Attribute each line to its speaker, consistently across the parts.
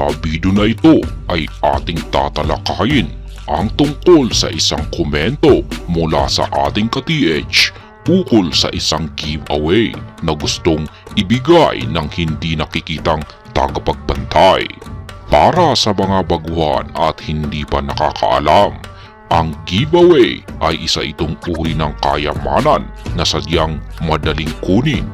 Speaker 1: Sa video na ito ay ating tatalakayin ang tungkol sa isang komento mula sa ating ka-TH ukol sa isang giveaway na gustong ibigay ng hindi nakikitang tagapagbantay. Para sa mga baguhan at hindi pa nakakaalam, ang giveaway ay isa itong uri ng kayamanan na sadyang madaling kunin.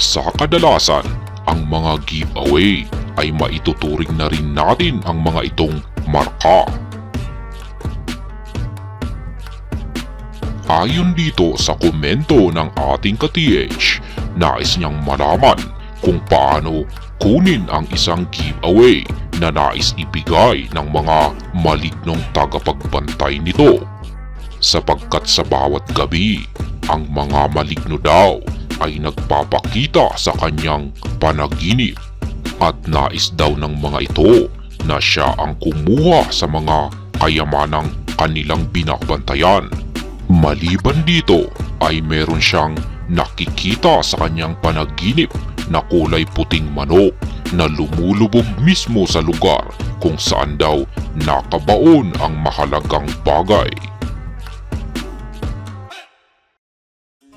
Speaker 1: Sa kadalasan, ang mga giveaway ay maituturing na rin natin ang mga itong marka. Ayon dito sa komento ng ating ka-TH, nais niyang malaman kung paano kunin ang isang giveaway na nais ibigay ng mga malignong tagapagbantay nito. Sapagkat sa bawat gabi, ang mga maligno daw ay nagpapakita sa kanyang panaginip at nais daw ng mga ito na siya ang kumuha sa mga kayamanang kanilang binabantayan. Maliban dito ay meron siyang nakikita sa kanyang panaginip na kulay puting manok na lumulubog mismo sa lugar kung saan daw nakabaon ang mahalagang bagay.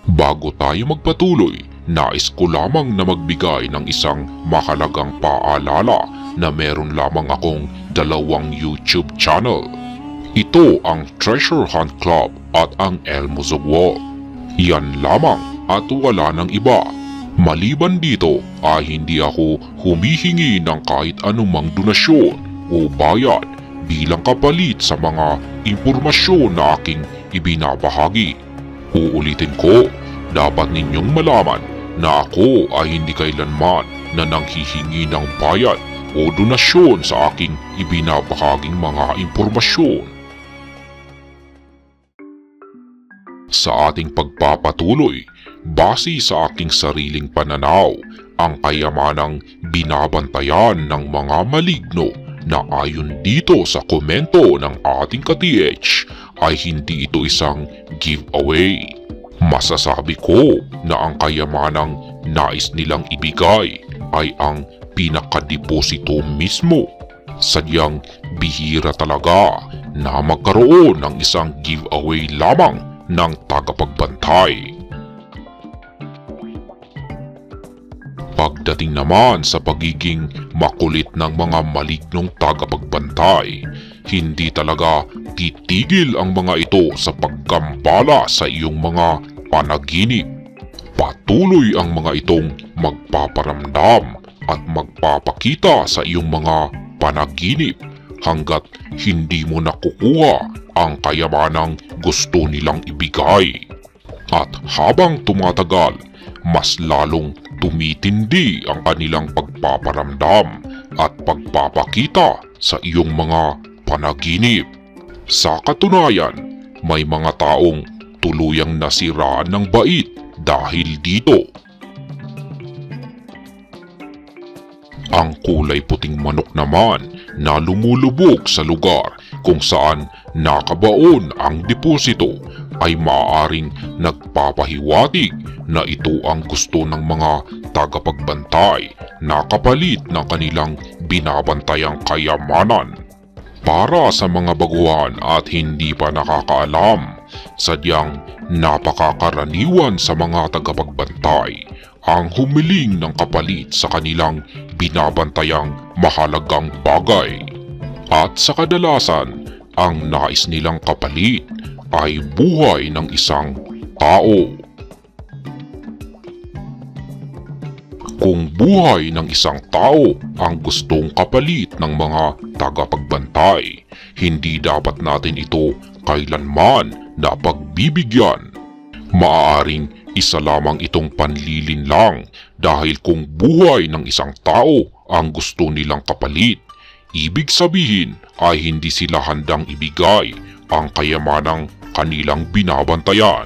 Speaker 1: Bago tayo magpatuloy, nais ko lamang na magbigay ng isang mahalagang paalala na meron lamang akong dalawang YouTube channel. Ito ang Treasure Hunt Club at ang Elmo Zugwo. Yan lamang at wala ng iba. Maliban dito ay hindi ako humihingi ng kahit anumang donasyon o bayad bilang kapalit sa mga impormasyon na aking ibinabahagi. Uulitin ko, dapat ninyong malaman na ako ay hindi kailanman na nanghihingi ng bayad o donasyon sa aking ibinabahaging mga impormasyon. Sa ating pagpapatuloy, base sa aking sariling pananaw, ang kayamanang binabantayan ng mga maligno na ayon dito sa komento ng ating ka-TH ay hindi ito isang giveaway. Masasabi ko na ang kayamanang nais nilang ibigay ay ang pinakadeposito mismo. Sadyang bihira talaga na magkaroon ng isang giveaway lamang ng tagapagbantay. Pagdating naman sa pagiging makulit ng mga malignong tagapagbantay, hindi talaga titigil ang mga ito sa pagkambala sa iyong mga panaginip. Patuloy ang mga itong magpaparamdam at magpapakita sa iyong mga panaginip hanggat hindi mo nakukuha ang kayamanang gusto nilang ibigay. At habang tumatagal, mas lalong tumitindi ang kanilang pagpaparamdam at pagpapakita sa iyong mga panaginip. Sa katunayan, may mga taong tuluyang nasiraan ng bait dahil dito. Ang kulay puting manok naman na lumulubog sa lugar kung saan nakabaon ang deposito ay maaaring nagpapahiwatig na ito ang gusto ng mga tagapagbantay na kapalit ng kanilang binabantayang kayamanan. Para sa mga baguhan at hindi pa nakakaalam, sadyang napakakaraniwan sa mga tagapagbantay ang humiling ng kapalit sa kanilang binabantayang mahalagang bagay. At sa kadalasan, ang nais nilang kapalit ay buhay ng isang tao. Kung buhay ng isang tao ang gustong kapalit ng mga tagapagbantay, hindi dapat natin ito kailanman na pagbibigyan. Maaaring isa lamang itong panlilin lang dahil kung buhay ng isang tao ang gusto nilang kapalit, ibig sabihin ay hindi sila handang ibigay ang kayamanang kanilang binabantayan.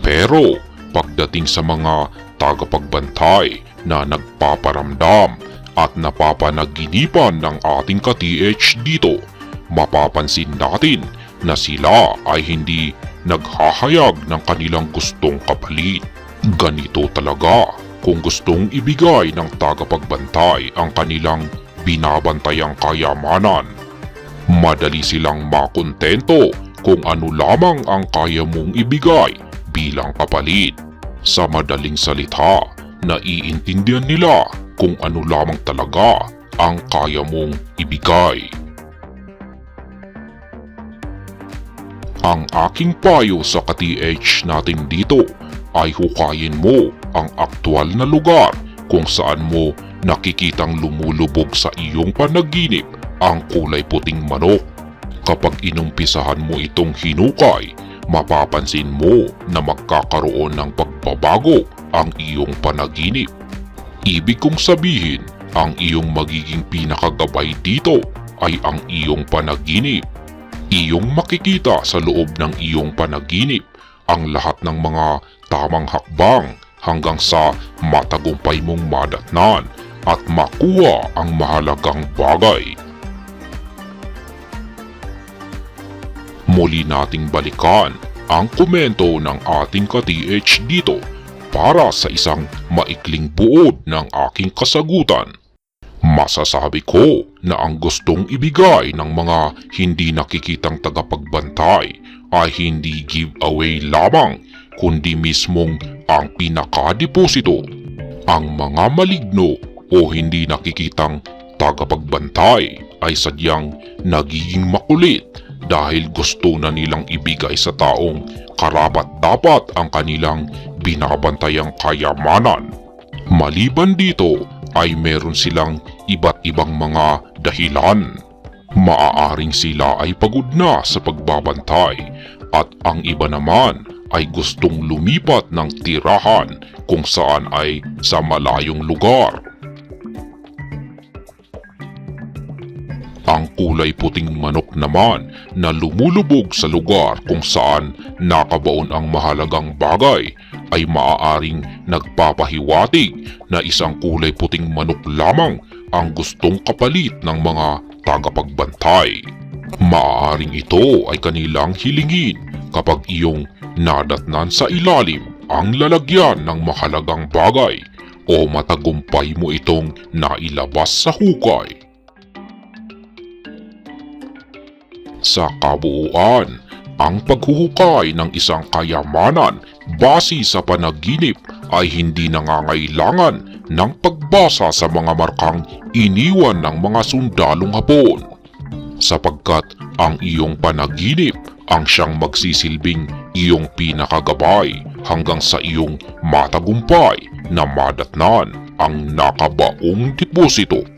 Speaker 1: Pero pagdating sa mga tagapagbantay na nagpaparamdam at napapanaginipan ng ating ka-TH dito, mapapansin natin na sila ay hindi naghahayag ng kanilang gustong kapalit. Ganito talaga kung gustong ibigay ng tagapagbantay ang kanilang binabantayang kayamanan. Madali silang makontento kung ano lamang ang kaya mong ibigay bilang kapalit. Sa madaling salita, naiintindihan nila kung ano lamang talaga ang kaya mong ibigay. Ang aking payo sa ka-TH natin dito ay hukayin mo ang aktwal na lugar kung saan mo nakikitang lumulubog sa iyong panaginip ang kulay puting manok. Kapag inumpisahan mo itong hinukay, mapapansin mo na magkakaroon ng pagbabago ang iyong panaginip. Ibig kong sabihin, ang iyong magiging pinakagabay dito ay ang iyong panaginip. Iyong makikita sa loob ng iyong panaginip ang lahat ng mga tamang hakbang hanggang sa matagumpay mong madatnan at makuha ang mahalagang bagay. Muli nating balikan ang komento ng ating ka-TH dito para sa isang maikling buod ng aking kasagutan. Masasabi ko na ang gustong ibigay ng mga hindi nakikitang tagapagbantay ay hindi giveaway lamang kundi mismong ang pinakadeposito. Ang mga maligno o hindi nakikitang tagapagbantay ay sadyang nagiging makulit dahil gusto na nilang ibigay sa taong karapat dapat ang kanilang binabantayang kayamanan. Maliban dito ay meron silang iba't ibang mga dahilan. Maaaring sila ay pagod na sa pagbabantay at ang iba naman ay gustong lumipat ng tirahan kung saan ay sa malayong lugar. Ang kulay puting manok naman na lumulubog sa lugar kung saan nakabaon ang mahalagang bagay ay maaaring nagpapahiwatig na isang kulay puting manok lamang ang gustong kapalit ng mga tagapagbantay. Maaaring ito ay kanilang hilingin kapag iyong nadatnan sa ilalim ang lalagyan ng mahalagang bagay o matagumpay mo itong nailabas sa hukay. Sa kabuuan, ang paghuhukay ng isang kayamanan base sa panaginip ay hindi nangangailangan ng pagbasa sa mga markang iniwan ng mga sundalong hapon. Sapagkat ang iyong panaginip ang siyang magsisilbing iyong pinakagabay hanggang sa iyong matagumpay na madatnan ang nakabaong deposito.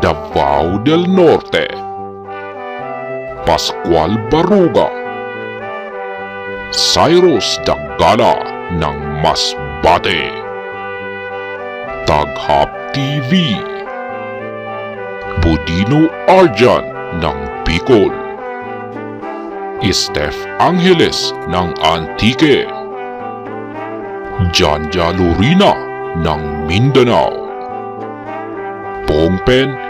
Speaker 1: Davao del Norte. Pascual Baruga. Cyrus Dagala ng Masbate. Taghap TV. Budino Arjan ng Bicol. Steph Angeles ng Antique. Janja Lurina ng Mindanao. Pongpen